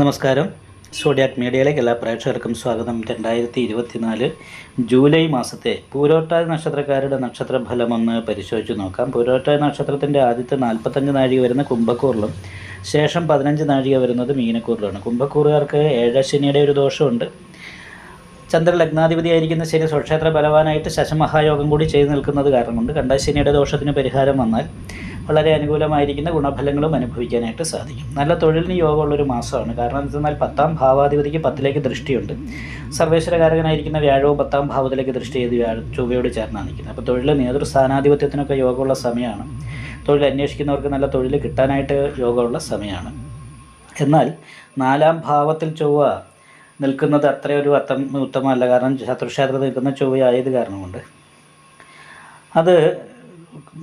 നമസ്കാരം. സോഡിയാക് മീഡിയയിലേക്ക് എല്ലാ പ്രേക്ഷകർക്കും സ്വാഗതം. രണ്ടായിരത്തി ഇരുപത്തിനാല് ജൂലൈ മാസത്തെ പൂരോട്ടാതി നക്ഷത്രക്കാരുടെ നക്ഷത്രഫലം ഒന്ന് പരിശോധിച്ച് നോക്കാം. പൂരോട്ടാതി നക്ഷത്രത്തിന്റെ ആദ്യത്തെ നാൽപ്പത്തഞ്ച് നാഴിക വരുന്ന കുംഭക്കൂറിലും ശേഷം പതിനഞ്ച് നാഴിക വരുന്നത് മീനക്കൂറിലാണ് കുംഭക്കൂറുകാർക്ക് ഏഴശനിയുടെ ഒരു ദോഷമുണ്ട്. ചന്ദ്ര ലഗ്നാധിപതിയായിരിക്കുന്ന ശനി സ്വക്ഷേത്ര ബലവാനായിട്ട് ശശമഹായോഗം കൂടി ചെയ്തു നിൽക്കുന്നത് കാരണം കൊണ്ട് കണ്ടാശനിയുടെ ദോഷത്തിന് പരിഹാരം വന്നാൽ വളരെ അനുകൂലമായിരിക്കുന്ന ഗുണഫലങ്ങളും അനുഭവിക്കാനായിട്ട് സാധിക്കും. നല്ല തൊഴിലിന് യോഗമുള്ളൊരു മാസമാണ്. കാരണം എന്തെന്നാൽ പത്താം ഭാവാധിപതിക്ക് പത്തിലേക്ക് ദൃഷ്ടിയുണ്ട്. സർവേശ്വരകാരകനായിരിക്കുന്ന വ്യാഴവും പത്താം ഭാവത്തിലേക്ക് ദൃഷ്ടി ചെയ്ത് വ്യാഴ ചൊവ്വയോട് ചേർന്നാണ് നിൽക്കുന്നത്. അപ്പോൾ തൊഴിൽ നേതൃസ്ഥാനാധിപത്യത്തിനൊക്കെ യോഗമുള്ള സമയമാണ്. തൊഴിൽ അന്വേഷിക്കുന്നവർക്ക് നല്ല തൊഴിൽ കിട്ടാനായിട്ട് യോഗമുള്ള സമയമാണ്. എന്നാൽ നാലാം ഭാവത്തിൽ ചൊവ്വ നിൽക്കുന്നത് അത്രയൊരു അത്തം ഉത്തമമല്ല. കാരണം ശത്രുക്ഷേത്രത്തിൽ നിൽക്കുന്ന ചൊവ്വയായത് കാരണം കൊണ്ട് അത്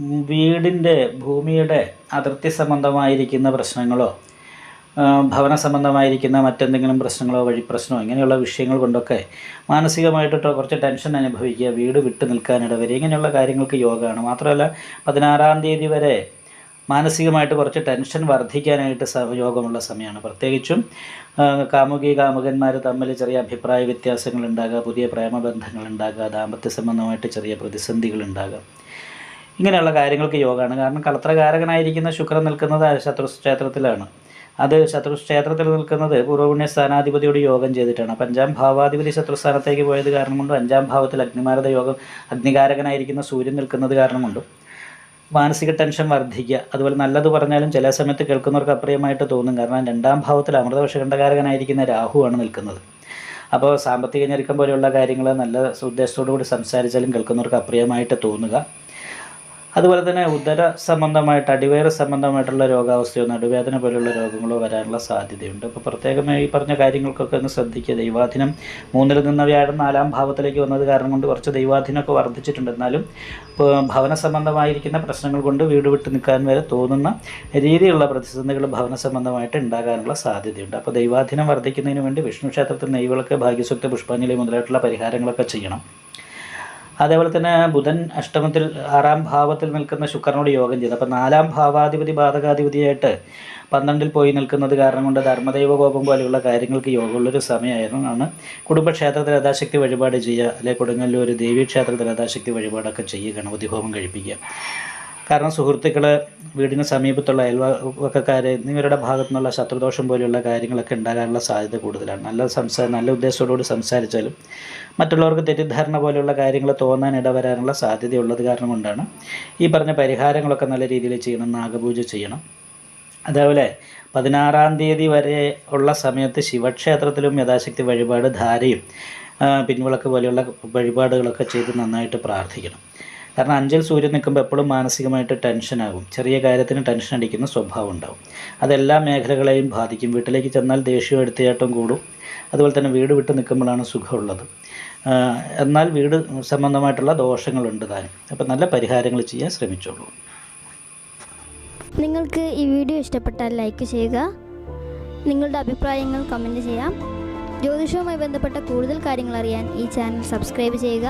വീടിന്റെ ഭൂമിയുടെ അതിർത്തി സംബന്ധമായിരിക്കുന്ന പ്രശ്നങ്ങളോ ഭവന സംബന്ധമായിരിക്കുന്ന മറ്റെന്തെങ്കിലും പ്രശ്നങ്ങളോ വഴി പ്രശ്നമോ ഇങ്ങനെയുള്ള വിഷയങ്ങൾ കൊണ്ടൊക്കെ മാനസികമായിട്ട് കുറച്ച് ടെൻഷൻ അനുഭവിക്കുക വീട് വിട്ടു നിൽക്കാനിട വരെ ഇങ്ങനെയുള്ള കാര്യങ്ങൾക്ക് യോഗമാണ് മാത്രമല്ല പതിനാറാം തീയതി വരെ മാനസികമായിട്ട് കുറച്ച് ടെൻഷൻ വർദ്ധിക്കാനായിട്ട് യോഗമുള്ള സമയമാണ്. പ്രത്യേകിച്ചും കാമുകി കാമുകന്മാർ തമ്മിൽ ചെറിയ അഭിപ്രായ വ്യത്യാസങ്ങൾ ഉണ്ടാകുക പുതിയ പ്രേമബന്ധങ്ങൾ ഉണ്ടാകുക ദാമ്പത്യ സംബന്ധമായിട്ട് ചെറിയ പ്രതിസന്ധികൾ ഉണ്ടാകുക ഇങ്ങനെയുള്ള കാര്യങ്ങൾക്ക് യോഗമാണ് കാരണം കളത്രകാരകനായിരിക്കുന്ന ശുക്രൻ നിൽക്കുന്നത് ശത്രു ക്ഷേത്രത്തിലാണ്. അത് ശത്രു ക്ഷേത്രത്തിൽ നിൽക്കുന്നത് പൂർവപുണ്യ സ്ഥാനാധിപതിയോട് യോഗം ചെയ്തിട്ടാണ്. അപ്പം അഞ്ചാം ഭാവാധിപതി ശത്രുസ്ഥാനത്തേക്ക് പോയത് കാരണം കൊണ്ടും അഞ്ചാം ഭാവത്തിൽ അഗ്നിമാരത യോഗം അഗ്നികാരകനായിരിക്കുന്ന സൂര്യൻ നിൽക്കുന്നത് കാരണം കൊണ്ടും മാനസിക ടെൻഷൻ വർദ്ധിക്കുക. അതുപോലെ നല്ലത് പറഞ്ഞാലും ചില സമയത്ത് കേൾക്കുന്നവർക്ക് അപ്രിയമായിട്ട് തോന്നും. കാരണം രണ്ടാം ഭാവത്തിൽ അമൃതവശകണ്ഠകാരകനായിരിക്കുന്ന രാഹുവാണ് നിൽക്കുന്നത്. അപ്പോൾ സാമ്പത്തിക ഞെരുക്കം പോലെയുള്ള കാര്യങ്ങൾ നല്ല ഉദ്ദേശത്തോടു കൂടി സംസാരിച്ചാലും കേൾക്കുന്നവർക്ക് അപ്രിയമായിട്ട് തോന്നുക. അതുപോലെ തന്നെ ഉദര സംബന്ധമായിട്ട് അടിവയറ് സംബന്ധമായിട്ടുള്ള രോഗാവസ്ഥയോ നടുവേദന പോലുള്ള രോഗങ്ങളോ വരാനുള്ള സാധ്യതയുണ്ട്. അപ്പോൾ പ്രത്യേകമായി ഈ പറഞ്ഞ കാര്യങ്ങൾക്കൊക്കെ ഒന്ന് ശ്രദ്ധിക്കുക. ദൈവാധീനം മൂന്നിൽ നിന്ന് വ്യാഴം നാലാം ഭാവത്തിലേക്ക് വന്നത് കാരണം കൊണ്ട് കുറച്ച് ദൈവാധീനമൊക്കെ വർദ്ധിച്ചിട്ടുണ്ട്. എന്നാലും ഭവന സംബന്ധമായിരിക്കുന്ന പ്രശ്നങ്ങൾ കൊണ്ട് വീട് വിട്ട് നിൽക്കാൻ വരെ തോന്നുന്ന രീതിയിലുള്ള പ്രതിസന്ധികൾ ഭവന സംബന്ധമായിട്ട് ഉണ്ടാകാനുള്ള സാധ്യതയുണ്ട്. അപ്പോൾ ദൈവാധീനം വർദ്ധിക്കുന്നതിന് വേണ്ടി വിഷ്ണു ക്ഷേത്രത്തിൽ നെയ്വിളക്ക് ഭാഗ്യസുക്ത പുഷ്പാഞ്ജലി മുതലായിട്ടുള്ള പരിഹാരങ്ങളൊക്കെ ചെയ്യണം. അതേപോലെ തന്നെ ബുധൻ അഷ്ടമത്തിൽ ആറാം ഭാവത്തിൽ നിൽക്കുന്ന ശുക്രനോട് യോഗം ചെയ്തു. അപ്പം നാലാം ഭാവാധിപതി ബാധകാധിപതിയായിട്ട് പന്ത്രണ്ടിൽ പോയി നിൽക്കുന്നത് കാരണം കൊണ്ട് ധർമ്മദൈവ കോപം പോലെയുള്ള കാര്യങ്ങൾക്ക് യോഗമുള്ളൊരു സമയമായിരുന്നു. ആണ്. കുടുംബക്ഷേത്രത്തിൽ യഥാശക്തി വഴിപാട് ചെയ്യുക അല്ലെങ്കിൽ കൊടുങ്ങല്ലൂർ ദേവീക്ഷേത്രത്തിൽ യഥാശക്തി വഴിപാടൊക്കെ ചെയ്യുക ഗണപതി ഹോമം കഴിപ്പിക്കുക. കാരണം സുഹൃത്തുക്കൾ വീടിന് സമീപത്തുള്ള അയൽവക്കക്കാർ എന്നിവരുടെ ഭാഗത്തു നിന്നുള്ള ശത്രുദോഷം പോലെയുള്ള കാര്യങ്ങളൊക്കെ ഉണ്ടാകാനുള്ള സാധ്യത കൂടുതലാണ്. നല്ല സംസാ നല്ല ഉദ്ദേശത്തോടുകൂടി സംസാരിച്ചാലും മറ്റുള്ളവർക്ക് തെറ്റിദ്ധാരണ പോലെയുള്ള കാര്യങ്ങൾ തോന്നാൻ ഇടവരാനുള്ള സാധ്യതയുള്ളത് കാരണം കൊണ്ടാണ് ഈ പറഞ്ഞ പരിഹാരങ്ങളൊക്കെ നല്ല രീതിയിൽ ചെയ്യണം നാഗപൂജ ചെയ്യണം. അതേപോലെ പതിനാറാം തീയതി വരെ ഉള്ള സമയത്ത് ശിവക്ഷേത്രത്തിലും യഥാശക്തി വഴിപാട് ധാരയും പിൻവിളക്ക് പോലെയുള്ള വഴിപാടുകളൊക്കെ ചെയ്ത് നന്നായിട്ട് പ്രാർത്ഥിക്കണം. കാരണം അഞ്ചൽ സൂര്യൻ നിൽക്കുമ്പോൾ എപ്പോഴും മാനസികമായിട്ട് ടെൻഷനാകും ചെറിയ കാര്യത്തിന് ടെൻഷൻ അടിക്കുന്ന സ്വഭാവം ഉണ്ടാകും അതെല്ലാ മേഖലകളെയും ബാധിക്കും. വീട്ടിലേക്ക് ചെന്നാൽ ദേഷ്യം എടുത്തയാട്ടം കൂടും. അതുപോലെ തന്നെ വീട് വിട്ട് നിൽക്കുമ്പോഴാണ് സുഖമുള്ളത്. എന്നാൽ വീട് സംബന്ധമായിട്ടുള്ള ദോഷങ്ങളുണ്ട് താനും അപ്പം നല്ല പരിഹാരങ്ങൾ ചെയ്യാൻ ശ്രമിച്ചോളൂ. നിങ്ങൾക്ക് ഈ വീഡിയോ ഇഷ്ടപ്പെട്ടാൽ ലൈക്ക് ചെയ്യുക. നിങ്ങളുടെ അഭിപ്രായങ്ങൾ കമന്റ് ചെയ്യാം. ജ്യോതിഷവുമായി ബന്ധപ്പെട്ട കൂടുതൽ കാര്യങ്ങൾ അറിയാൻ ഈ ചാനൽ സബ്സ്ക്രൈബ് ചെയ്യുക.